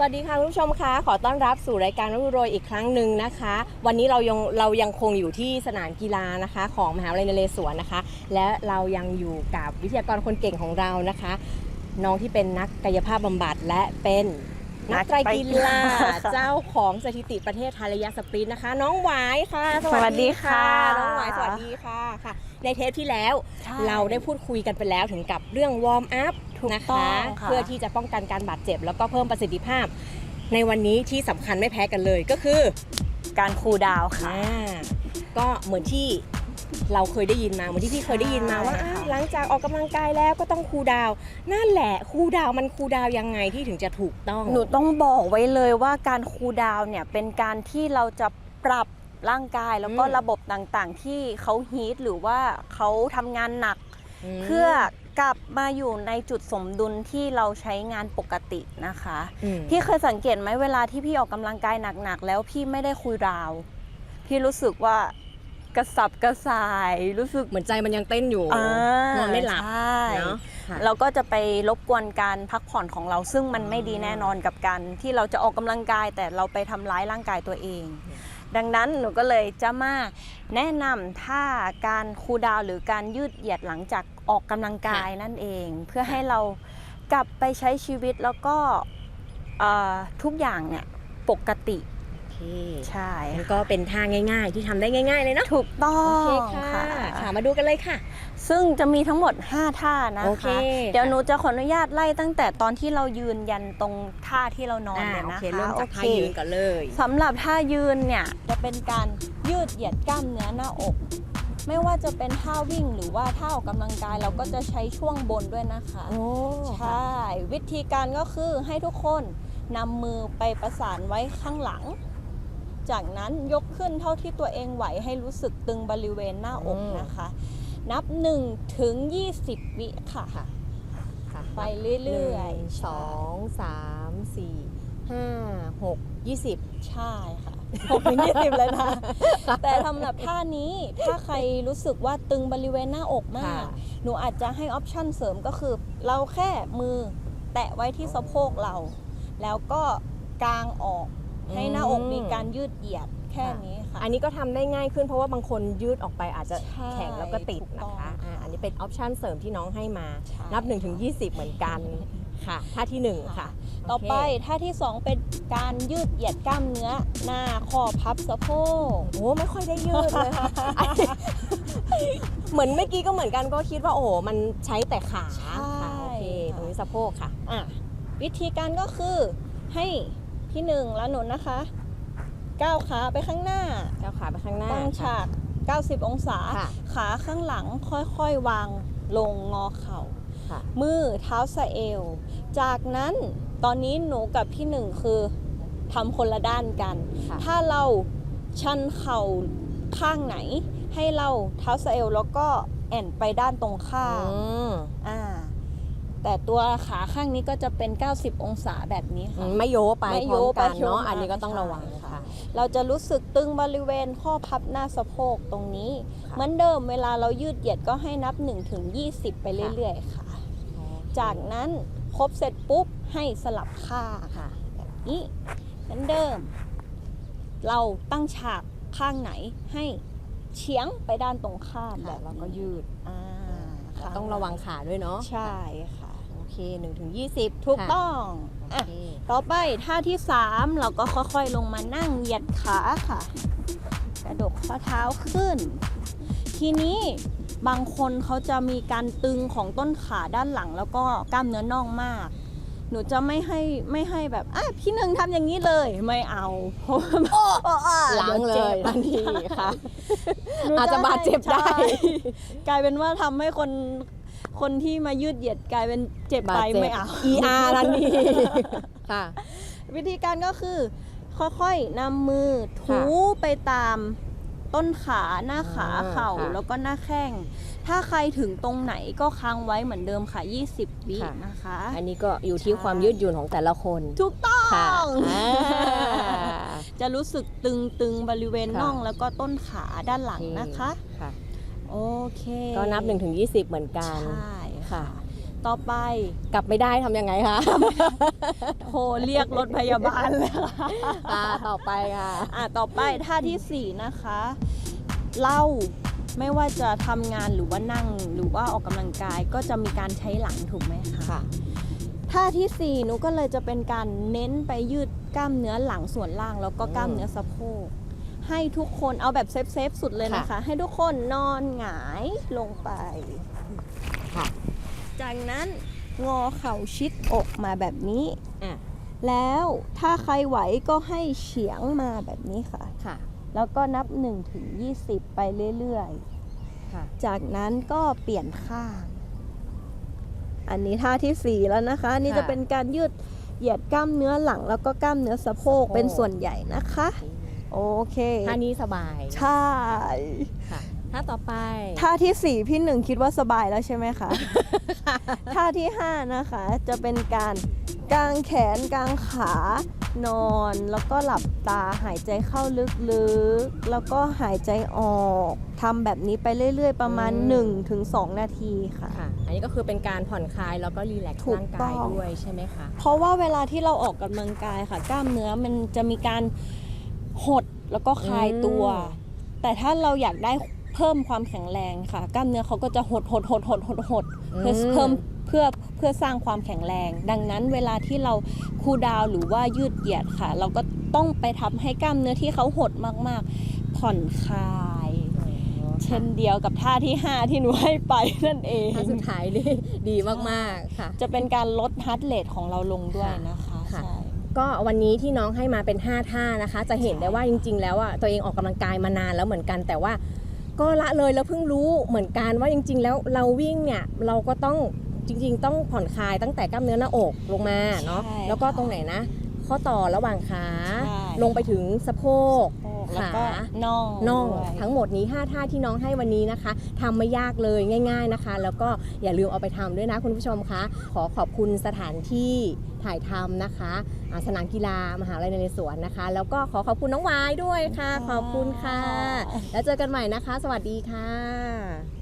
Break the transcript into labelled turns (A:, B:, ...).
A: สวัสดีค่ะคุณผู้ชมคะขอต้อนรับสู่รายการรุ่งโรยอีกครั้งหนึ่งนะคะ วันนี้เรายังเรายังคงอยู่ที่สนามกีฬานะคะ ของมหาวิทยาลัยนเรศวรนะคะ และเรายังอยู่กับวิทยากรคนเก่งของเรานะคะ น้องที่เป็นนักกายภาพบำบัดและเป็น นักไตรกีฬาเจ้าของสถิติประเทศไทยระยะสปรินต์นะคะ น้องหวายค่ะ
B: สวัสดีค่ะ
A: น้องหวายสวัสดีค่ะค่ะ ในเทปที่แล้ว
B: ใช่
A: เราได้พูดคุยกันไปแล้วถึงกับเรื่องวอร์มอัพ
B: ถูก
A: นะ
B: ต้อ
A: คะ
B: งค่ะ
A: เพื่อที่จะป้องกันการบาดเจ็บ แล้วก็เพิ่มประสิทธิภาพ ในวันนี้ที่สำคัญไม่แพ้กันเลยก็คือ
B: การคูลดาวน์ค่ะ
A: อ่าก็เหมือนที่ เราเคยได้ยินมาเหมือนที่พี่เคยได้ยินมาว่า
B: ใช่ค่ะ
A: อะหลังจากออกกำลังกายแล้วก็ต้องคูลดาวน์นั่นแหละคูลดาวน์มันคูลดาวน์ยังไงที่ถึงจะถูกต้อง
B: หนูต้องบอกไว้เลยว่าการคูลดาวน์เนี่ยเป็นการที่เราจะปรับร่างกายแล้วก็
A: อืม
B: ระบบต่างๆ ที่เขาฮีทหรือว่าเขาทำงานหนัก
A: ม
B: เพื่อกลับมาอยู่ในจุดสมดุลที่เราใช้งานปกตินะคะ
A: อืม
B: พี่เคยสังเกตไหมเวลาที่พี่ออกกำลังกายหนักๆ แล้วพี่ไม่ได้คุยดาว พี่รู้สึกว่า กระสับกระส่ายรู้สึก
A: เหมือนใจมันยังเต้นอยู่
B: อ่าน
A: อนไม่หลับ
B: ใช่
A: เนาะค่ะ
B: เราก็จะไปรบกวนการพักผ่อนของเราซึ่งมันไม่ดีแน่นอนกับการที่เราจะออกกำลังกาย แต่เราไปทำร้ายร่างกายตัวเอง ดังนั้นหนูก็เลยจะมาแนะนำท่าการคูลดาวน์หรือการยืดเหยียดหลังจากออกกำลังกายนั่นเอง เพื่อให้เรากลับไปใช้ชีวิตแล้วก็เอ่อทุกอย่างเนี่ยปกติ
A: โอเค
B: ใช่
A: งั้นก็เป็นท่าง่าย ๆ ที่ทำได้ง่าย ๆ เลยเนาะ
B: ถูกต้อ
A: โอเค
B: ง
A: ค่ะ
B: ค่ะ
A: ค่ะมาดูกันเลยค่ะ
B: ซึ่งจะมีทั้งหมด 5 ท่านะ
A: โอเค
B: คะเดี๋ยวหนูจะขออนุญาตไล่ตั้งแต่ตอนที่เรายืนยันตรงท่าที่เรานอน
A: อ่า
B: เลย
A: โอ
B: นะ
A: เค
B: คะ
A: เริ่มจากท่า
B: โอเค
A: ยืนก่อนเลย
B: สำหรับท่ายืนเนี่ยจะเป็นการยืดเหยียดกล้ามเนื้อหน้าอก ไม่ว่าจะเป็นท่าวิ่งหรือว่าท่าออกกำลังกายเราก็จะใช้ช่วงบนด้วยนะคะ
A: โอ้
B: ใช่วิธีการก็คือให้ทุกคนนำมือไปประสานไว้ข้างหลัง จากนั้นยกขึ้นเท่าที่ตัวเองไหวให้รู้สึกตึงบริเวณหน้าอกนะคะ นับ1ถึง20 วิค่ะ
A: ค่ะค่ะ
B: ไปเรื่อย
A: หนึ่ง
B: ๆ
A: สองสามสี่ห้าหกยี่สิบ
B: ใช่ค่ะ6ถึง20เลยนะ แต่สำหรับท่านี้ถ้าใครรู้สึกว่าตึงบริเวณหน้าอกมาก หนูอาจจะให้ออปชั่นเสริมก็คือ เราแค่มือแตะไว้ที่สะโพกเรา แล้วก็กางออก ให้หน้าอกมีการยืดเหยียดแค่นี้ค่ะ
A: อันนี้ก็ทำได้ง่ายขึ้นเพราะว่าบางคนยืดออกไปอาจจะ
B: ใช่
A: แข็งแล้วก็ติด
B: ถูกต้
A: นะ
B: อง
A: คะอ่าอันนี้เป็นออปชันเสริมที่น้องให้มา
B: ใช่
A: นับ1ถึง20เหมือนกันค่ะท่าที่1ค่ะ
B: ต่อไป
A: โเค
B: ท่าที่ 2 เป็นการยืดเหยียดกล้ามเนื้อ หน้าข้อพับสะโพก
A: โอ้ไม่ค่อยได้ยืดเลยค่ะอันนี้เหมือนเมื่อกี้ก็เหมือนกันก็คิดว่าโอ้โหมันใช้แต่ขา
B: ใช่
A: ค่ะโอเคตรงนี้สะโพกค่ะ
B: อะวิธีการก็คือให้ พี่หนึ่งและหนุนนะคะก้าวขาไปข้างหน้า
A: เจ้าขาไปข้างหน้า
B: ตั้ง
A: ค่ะ
B: ฉาก 90 องศา
A: ค่ะ
B: ขาข้างหลังค่อยๆวางลงงอเข่า
A: ค่ะ
B: มือเท้าสะเอว จากนั้นตอนนี้หนูกับพี่หนึ่งคือทำคนละด้านกัน
A: ค่ะ
B: ถ้าเราชันเข่าข้างไหน ให้เราเท้าสะเอวแล้วก็แอนไปด้านตรงข้าม
A: อืม
B: อ่า แต่ตัวขาข้างนี้ก็จะเป็น 90 องศาแบบนี้
A: อื
B: ค่ะ
A: มไม่โยไป
B: ไม่
A: พร้อม
B: โยไป
A: กัน
B: โย
A: เนาะ
B: มา
A: อันนี้ก็ต้อง
B: ใช่
A: ระวัง
B: ค่ะ
A: ค่ะ
B: เราจะรู้สึกตึงบริเวณข้อพับหน้าสะโพกตรงนี้
A: ค่ะ
B: เหมือนเดิมเวลาเรายืดเหยียดก็ให้นับ1ถึง20 ไปเรื่อยๆค่ะ จากนั้นครบเสร็จปุ๊บให้สลับข้าง
A: ค่ะ
B: แบบนี้เหมือนเดิม เราตั้งฉากข้างไหนให้เฉียงไปด้านตรงข้ามแบ
A: แบบ
B: บ
A: เราก็
B: นี้
A: ยืด
B: อ่าค่ะ
A: ต้องระวังขาด้วยเนาะ
B: ใช่ค่ะ
A: โอเค1ถึง20
B: ถูก
A: ค่ะ
B: ต้อง
A: โอ
B: อะ
A: เค
B: ต่อไปท่าที่3เราก็ค่อยๆลงมานั่งเหยียดขาค่ะ กระดกข้อเท้าขึ้น ทีนี้บางคนเขาจะมีการตึงของต้นขาด้านหลัง แล้วก็กล้ามเนื้อน่องมาก หนูจะไม่ให้ไม่ให้แบบอะพี่หนึ่งทำอย่างนี้เลยไม่เอาเพราะว่า
A: ล้างเลยทันทีค่ะ
B: หนู
A: อาจจะบาดเจ็บได้
B: ใช่กลายเป็นว่าทำให้คน คนที่มายืดเหยียดกลายเป็นเจ็บไปไม่เอา
A: ER ทันทีค่ะ
B: วิธีการก็คือ ค่อยๆนำมือถูไปตามต้นขาหน้าขา
A: อ่า
B: เข่า
A: ค่ะ
B: แล้วก็หน้าแข้ง ถ้าใครถึงตรงไหนก็ค้างไว้เหมือนเดิมค่ะ 20 วิ
A: ค่ะ
B: นะคะ
A: อันนี้ก็อยู่ที่
B: ใช่
A: ความยืดหยุ่นของแต่ละคน
B: ถูกต้อง
A: ค่ะอ่า
B: จะรู้สึกตึงๆ บริเวณ
A: ค่ะ
B: น่องแล้วก็ต้นขาด้านหลังนะคะ
A: ค่ะ
B: โอเค
A: ก็นับ1ถึง20เหมือนกัน
B: ใช่
A: ค่ะ
B: ค่ะ ต่อไป
A: กลับไม่ได้ทำยังไงคะ
B: โทรเรียกรถพยาบาลเลยค่ะ
A: อ่าต่อไปค่ะ
B: อะต่อไปท่าที่ 4 นะคะเราไม่ว่าจะทำงานหรือว่านั่งหรือว่าออกกำลังกายก็จะมีการใช้หลังถูกไหมคะ
A: ค่ะ
B: ท่าที่4หนูก็เลยจะเป็นการเน้นไปยืดกล้ามเนื้อหลังส่วนล่าง แล้วก็กล้ามเนื้อสะโพก ให้ทุกคนเอาแบบเซฟเซฟๆสุดเลยนะคะ ให้ทุกคนนอนหงายลงไป
A: ค่ะ
B: จากนั้นงอเข่าชิดอกมาแบบนี้
A: อะ
B: แล้วถ้าใครไหวก็ให้เฉียงมาแบบนี้ค่ะ
A: ค่ะ
B: แล้วก็นับ1ถึง20 ไปเรื่อย
A: ค่ะ
B: ๆจากนั้นก็เปลี่ยนข้าง อันนี้ท่าที่ 4 แล้วนะคะอันนี่
A: ค่ะ
B: จะเป็นการยืดเหยียดกล้ามเนื้อหลังแล้วก็กล้ามเนื้อสะโพก
A: สะโพก
B: เป็นส่วนใหญ่นะคะ โอเค
A: ท่านี้สบาย
B: ใช่
A: ค่ะท่าต่อไป
B: ท่าที่ 4 พี่หนึ่งคิดว่าสบายแล้วใช่ไหมคะ ท่าที่ 5 นะคะ จะเป็นการกางแขนกางขานอน แล้วก็หลับตาหายใจเข้าลึกๆ แล้วก็หายใจออกทำแบบนี้ไปเรื่อยๆ ประมาณ
A: อืม
B: 1-2 นาทีค่ะ
A: ค่ะ อันนี้ก็คือเป็นการผ่อนคลายแล้วก็รีแลกซ์
B: ถูก
A: ร่างกาย
B: ต้อง
A: ด้วยใช่ไหมคะ
B: เพราะว่าเวลาที่เราออกกำลังกายค่ะ กล้ามเนื้อมันจะมีการ หดแล้วก็คลายตัว แต่ถ้าเราอยากได้เพิ่มความแข็งแรงค่ะ กล้ามเนื้อเขาก็จะหดหดหดหดหดหดเพื่อ
A: อืม
B: เพิ่มเพื่อเพื่อสร้างความแข็งแรง ดังนั้นเวลาที่เราคูลดาวน์หรือว่ายืดเหยียดค่ะ เราก็ต้องไปทำให้กล้ามเนื้อที่เขาหดมากๆ ผ่อนคลาย เช่นเดียวกับท่าที่ 5 ที่หนูให้ไปนั่นเอง
A: ท่าสุดท้ายนี่ดีมากๆค่ะ
B: จะเป็นการลดฮาร์ดเรทของเราลงด้วยนะคะ
A: ค่ะ
B: ใช่
A: ก็วันนี้ที่น้องให้มาเป็น 5 ท่านะคะ จะเห็นได้ว่าจริง ๆ แล้วอะตัวเองออกกำลังกายมานานแล้วเหมือนกัน แต่ว่าก็ละเลยแล้วเพิ่งรู้เหมือนกันว่าจริง ๆ แล้วเราวิ่งเนี่ยเราก็ต้องจริง ๆ ต้องผ่อนคลายตั้งแต่กล้ามเนื้อหน้าอกลงมาเนาะ
B: ใช่
A: แล้วก็
B: ค่ะ
A: ตรงไหนนะ ข้อต่อระหว่างขา
B: ใช่
A: ลงไปถึงสะโพก
B: แล้วก็
A: ขา
B: น่อง
A: น่อง
B: ด้วย
A: ทั้งหมดนี้ 5 ท่าที่น้องให้วันนี้นะคะทำไม่ยากเลยง่าย ๆนะคะ แล้วก็อย่าลืมเอาไปทำด้วยนะคุณผู้ชมคะขอขอบคุณสถานที่ถ่ายทำนะคะอ่าสนามกีฬามหาวิทยาลัยนเรศวรนะคะ แล้วก็ขอขอบคุณน้องวายด้วยค่ะ ขอบคุณค่ะ แล้วเจอกันใหม่นะคะ สวัสดีค่ะ